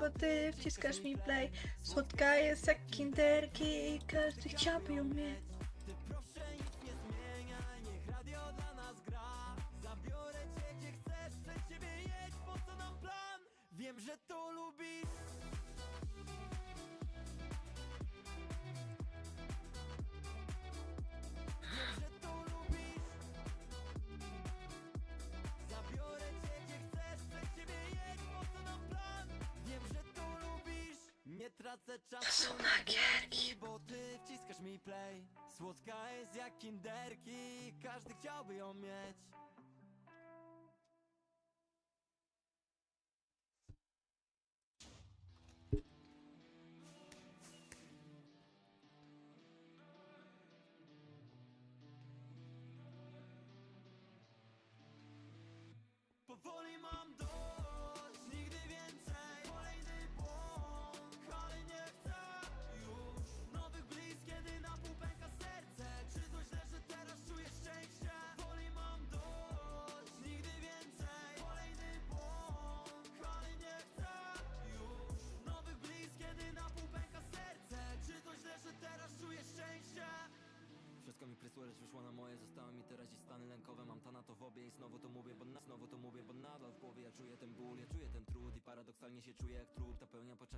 bo ty wciskasz mi play. Słodka jest jak kinderki i każdy chciałby ją mieć. Wiem, że to Czasu są na nagierki. gierki, bo ty wciskasz mi play Słodka jest jak kinderki, każdy chciałby ją mieć mi prysło, lecz wyszło na moje Zostały mi teraz dziś stany lękowe. Mam tana to w obie i znowu to mówię Bo na, znowu to mówię, bo nadal w głowie Ja czuję ten ból, ja czuję ten trud I paradoksalnie się czuję jak trup Ta pełnia po czasie